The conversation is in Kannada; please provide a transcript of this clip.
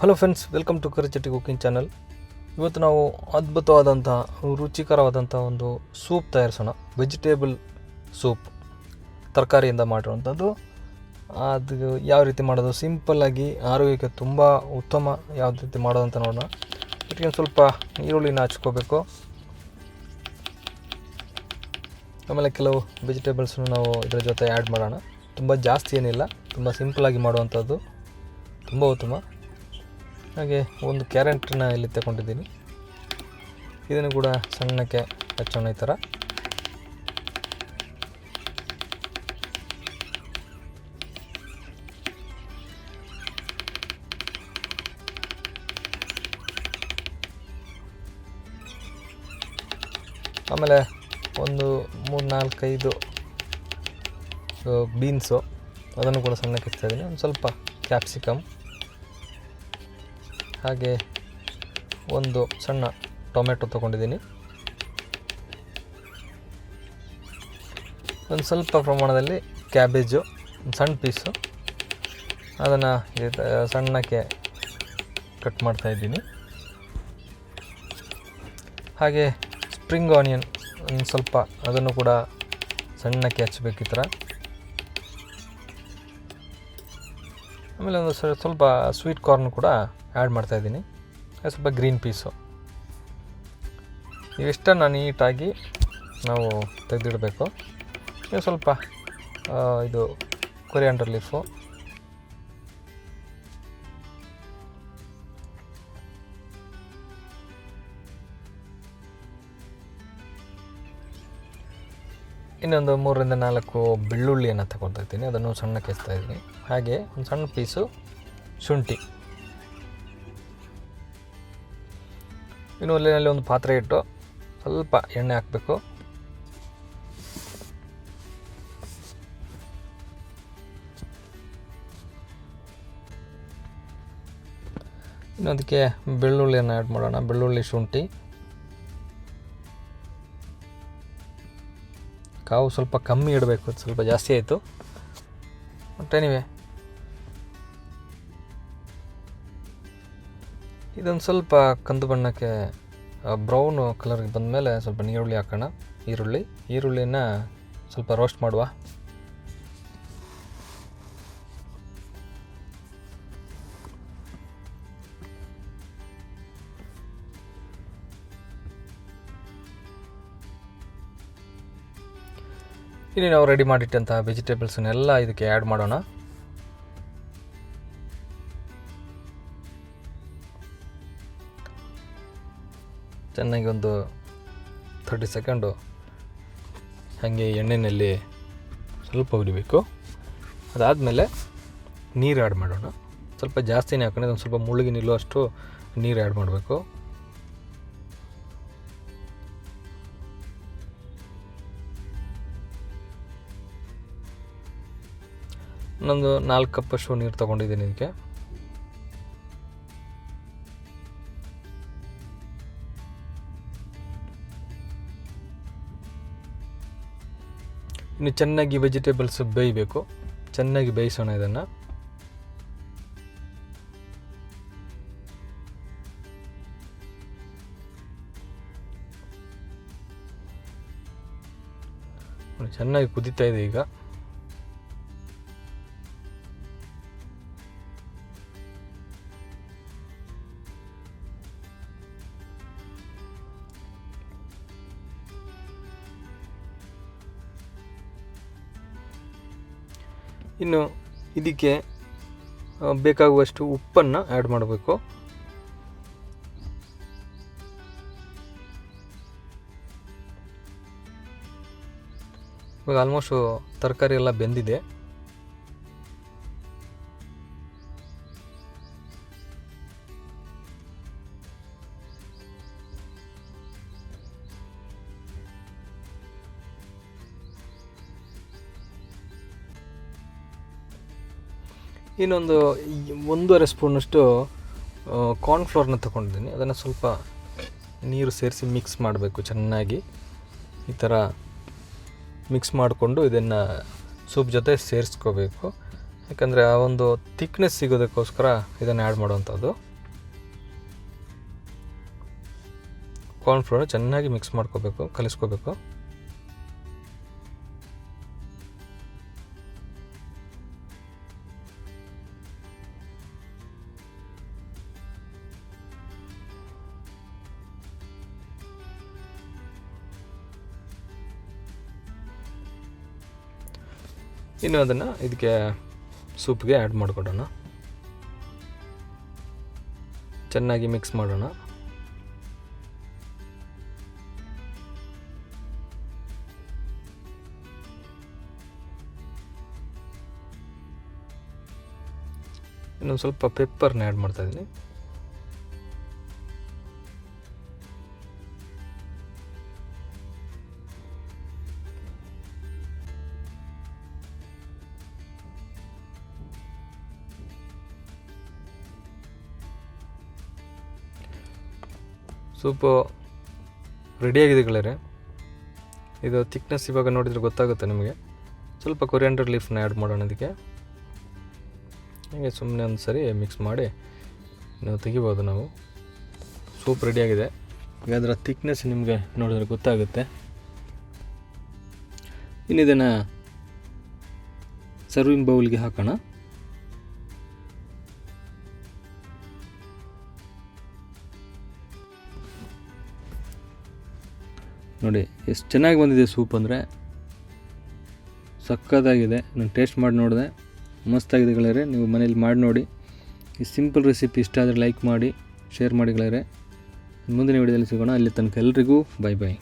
Hello friends welcome to Karichatti cooking channel ಇವತ್ತು ನಾವು ಅದ್ಭುತವಾದಂಥ, ರುಚಿಕರವಾದಂಥ ಒಂದು ಸೂಪ್ ತಯಾರಿಸೋಣ. ವೆಜಿಟೇಬಲ್ ಸೂಪ್ ತರಕಾರಿಯಿಂದ ಮಾಡಿರುವಂಥದ್ದು. ಅದು ಯಾವ ರೀತಿ ಮಾಡೋದು? ಸಿಂಪಲ್ಲಾಗಿ ಆರೋಗ್ಯಕ್ಕೆ ತುಂಬ ಉತ್ತಮ ಯಾವ ರೀತಿ ಮಾಡೋದಂತ ನೋಡೋಣ. ಇದಕ್ಕೆ ಸ್ವಲ್ಪ ಈರುಳ್ಳಿನ ಹಚ್ಕೋಬೇಕು. ಆಮೇಲೆ ಕೆಲವು ವೆಜಿಟೇಬಲ್ಸ್ನು ನಾವು ಇದರ ಜೊತೆ ಆ್ಯಡ್ ಮಾಡೋಣ. ತುಂಬ ಜಾಸ್ತಿ ಏನಿಲ್ಲ, ತುಂಬ ಸಿಂಪಲ್ಲಾಗಿ ಮಾಡುವಂಥದ್ದು. ತುಂಬ ಉತ್ತಮ. ಹಾಗೆ ಒಂದು ಕ್ಯಾರೆಟ್ನ ಇಲ್ಲಿ ತಗೊಂಡಿದ್ದೀನಿ. ಇದನ್ನು ಕೂಡ ಸಣ್ಣಕ್ಕೆ ಹಚ್ಚೋಣ ಈ ಥರ. ಆಮೇಲೆ ಒಂದು ಮೂರು ನಾಲ್ಕೈದು ಬೀನ್ಸು ಅದನ್ನು ಕೂಡ ಸಣ್ಣಕ್ಕೆ ಇದ್ದೀನಿ. ಒಂದು ಸ್ವಲ್ಪ ಕ್ಯಾಪ್ಸಿಕಮ್ ಹಾಗೆ ಒಂದು ಸಣ್ಣ ಟೊಮೆಟೊ ತೊಗೊಂಡಿದ್ದೀನಿ. ಒಂದು ಸ್ವಲ್ಪ ಪ್ರಮಾಣದಲ್ಲಿ ಕ್ಯಾಬೇಜು, ಒಂದು ಸಣ್ಣ ಪೀಸು. ಅದನ್ನು ಸಣ್ಣಕ್ಕೆ ಕಟ್ ಮಾಡ್ತಾ ಇದ್ದೀನಿ. ಹಾಗೆ ಸ್ಪ್ರಿಂಗ್ ಆನಿಯನ್ ಒಂದು ಸ್ವಲ್ಪ ಅದನ್ನು ಕೂಡ ಸಣ್ಣಕ್ಕೆ ಹಚ್ಚಬೇಕು ಈ ಥರ. ಆಮೇಲೆ ಒಂದು ಸ್ವ- ಸ್ವಲ್ಪ ಸ್ವೀಟ್ ಕಾರ್ನ್ ಕೂಡ ಆ್ಯಡ್ ಮಾಡ್ತಾಯಿದ್ದೀನಿ ಸ್ವಲ್ಪ ಗ್ರೀನ್ ಪೀಸು ಇವೆಷ್ಟನ್ನು ನೀಟಾಗಿ ನಾವು ತೆಗೆದಿಡಬೇಕು. ನೀವು ಸ್ವಲ್ಪ ಇದು ಕೊರಿಯಾಂಡರ್ ಲೀಫು ಇನ್ನೊಂದು ಮೂರರಿಂದ ನಾಲ್ಕು ಬೆಳ್ಳುಳ್ಳಿಯನ್ನು ತಗೊಳ್ತಾ ಇದ್ದೀನಿ. ಅದನ್ನು ಸಣ್ಣ ಕೆಸ್ತಾ ಇದ್ದೀನಿ. ಹಾಗೆ ಒಂದು ಸಣ್ಣ ಪೀಸು ಶುಂಠಿ. ಇನ್ನು ಒಲೆಯಲ್ಲಿ ಒಂದು ಪಾತ್ರೆ ಇಟ್ಟು ಸ್ವಲ್ಪ ಎಣ್ಣೆ ಹಾಕಬೇಕು. ಇನ್ನು ಅದಕ್ಕೆ ಬೆಳ್ಳುಳ್ಳಿಯನ್ನು ಆ್ಯಡ್ ಮಾಡೋಣ, ಬೆಳ್ಳುಳ್ಳಿ ಶುಂಠಿ. ಕಾವು ಸ್ವಲ್ಪ ಕಮ್ಮಿ ಇಡಬೇಕು, ಸ್ವಲ್ಪ ಜಾಸ್ತಿ ಆಯಿತು. ಬಟ್ ಎನಿವೆ ಇದೊಂದು ಸ್ವಲ್ಪ ಕಂದು ಬಣ್ಣಕ್ಕೆ ಬ್ರೌನ್ ಕಲರ್ಗೆ ಬಂದಮೇಲೆ ಸ್ವಲ್ಪ ನೀರುಳ್ಳಿ ಹಾಕೋಣ. ಈರುಳ್ಳಿ. ಈರುಳ್ಳಿನ ಸ್ವಲ್ಪ ರೋಸ್ಟ್ ಮಾಡುವ. ಇಲ್ಲಿ ನಾವು ರೆಡಿ ಮಾಡಿಟ್ಟಂತಹ ವೆಜಿಟೇಬಲ್ಸನ್ನೆಲ್ಲ ಇದಕ್ಕೆ ಆ್ಯಡ್ ಮಾಡೋಣ. ಚೆನ್ನಾಗಿ ಒಂದು ಥರ್ಟಿ ಸೆಕೆಂಡು ಹಾಗೆ ಎಣ್ಣೆಯಲ್ಲಿ ಸ್ವಲ್ಪ ಉರಿಬೇಕು ಅದಾದಮೇಲೆ ನೀರು ಆ್ಯಡ್ ಮಾಡೋಣ. ಸ್ವಲ್ಪ ಜಾಸ್ತಿನೇ ಹಾಕೊಂಡು ಒಂದು ಸ್ವಲ್ಪ ಮುಳುಗಿ ನಿಲ್ಲುವಷ್ಟು ನೀರು ಆ್ಯಡ್ ಮಾಡಬೇಕು. ಇನ್ನೊಂದು ನಾಲ್ಕು ಕಪ್ಪಷ್ಟು ನೀರು ತೊಗೊಂಡಿದ್ದೀನಿ ಇದಕ್ಕೆ. ಇನ್ನು ಚೆನ್ನಾಗಿ ವೆಜಿಟೇಬಲ್ಸ್ ಬೇಯಬೇಕು. ಚೆನ್ನಾಗಿ ಬೇಯಿಸೋಣ ಇದನ್ನು. ಚೆನ್ನಾಗಿ ಕುದೀತಾ ಇದೆ ಈಗ. ಇನ್ನು ಇದಕ್ಕೆ ಬೇಕಾಗುವಷ್ಟು ಉಪ್ಪನ್ನು ಆ್ಯಡ್ ಮಾಡಬೇಕು. ಇವಾಗ ಆಲ್ಮೋಸ್ಟು ತರಕಾರಿ ಎಲ್ಲ ಬೆಂದಿದೆ. ಇನ್ನೊಂದು ಒಂದೂವರೆ ಸ್ಪೂನಷ್ಟು ಕಾರ್ನ್ಫ್ಲೋರ್ನ ತಗೊಂಡಿದ್ದೀನಿ. ಅದನ್ನು ಸ್ವಲ್ಪ ನೀರು ಸೇರಿಸಿ ಮಿಕ್ಸ್ ಮಾಡಬೇಕು ಚೆನ್ನಾಗಿ. ಈ ಥರ ಮಿಕ್ಸ್ ಮಾಡಿಕೊಂಡು ಇದನ್ನು ಸೂಪ್ ಜೊತೆ ಸೇರಿಸ್ಕೋಬೇಕು. ಯಾಕಂದರೆ ಆ ಒಂದು ಥಿಕ್ನೆಸ್ ಸಿಗೋದಕ್ಕೋಸ್ಕರ ಇದನ್ನು ಆ್ಯಡ್ ಮಾಡುವಂಥದ್ದು. ಕಾರ್ನ್ಫ್ಲೋರ್ ಚೆನ್ನಾಗಿ ಮಿಕ್ಸ್ ಮಾಡ್ಕೋಬೇಕು, ಕಲಿಸ್ಕೋಬೇಕು. ಇನ್ನು ಅದನ್ನು ಇದಕ್ಕೆ ಸೂಪ್ಗೆ ಆ್ಯಡ್ ಮಾಡಿಕೊಡೋಣ. ಚೆನ್ನಾಗಿ ಮಿಕ್ಸ್ ಮಾಡೋಣ. ಇನ್ನೊಂದು ಸ್ವಲ್ಪ ಪೆಪ್ಪರ್ನ ಆ್ಯಡ್ ಮಾಡ್ತಾ ಸೂಪು ರೆಡಿಯಾಗಿದೆ ಗೆಳೆಯರೆ ಇದು ತಿಕ್ನೆಸ್ ಇವಾಗ ನೋಡಿದರೆ ಗೊತ್ತಾಗುತ್ತೆ ನಿಮಗೆ. ಸ್ವಲ್ಪ ಕೊರಿಯಾಂಡರ್ ಲೀಫ್ನ ಆ್ಯಡ್ ಮಾಡೋಣ ಅದಕ್ಕೆ. ಹೀಗೆ ಸುಮ್ಮನೆ ಒಂದು ಸರಿ ಮಿಕ್ಸ್ ಮಾಡಿ ನಾವು ತೆಗಿಬೋದು ನಾವು. ಸೂಪ್ ರೆಡಿಯಾಗಿದೆ. ಈಗ ಅದರ ತಿಕ್ನೆಸ್ ನಿಮಗೆ ನೋಡಿದ್ರೆ ಗೊತ್ತಾಗುತ್ತೆ. ಇನ್ನು ಇದನ್ನು ಸರ್ವಿಂಗ್ ಬೌಲ್ಗೆ ಹಾಕೋಣ. ನೋಡಿ, ಎಷ್ಟು ಚೆನ್ನಾಗಿ ಬಂದಿದೆ ಸೂಪ್ ಅಂದರೆ. ಸಕ್ಕತ್ತಾಗಿದೆ. ನಾನು ಟೇಸ್ಟ್ ಮಾಡಿ ನೋಡಿದೆ. ಮಸ್ತಾಗಿದೆ ಗೆಳೆಯರೆ, ನೀವು ಮನೇಲಿ ಮಾಡಿ ನೋಡಿ. ಈ ಸಿಂಪಲ್ ರೆಸಿಪಿ ಇಷ್ಟ ಆದರೆ ಲೈಕ್ ಮಾಡಿ ಶೇರ್ ಮಾಡಿ ಗೆಳೆಯರೆ. ಮುಂದಿನ ವಿಡಿಯೋದಲ್ಲಿ ಸಿಗೋಣ. ಅಲ್ಲಿ ತನಕ ಎಲ್ರಿಗೂ ಬೈ ಬೈ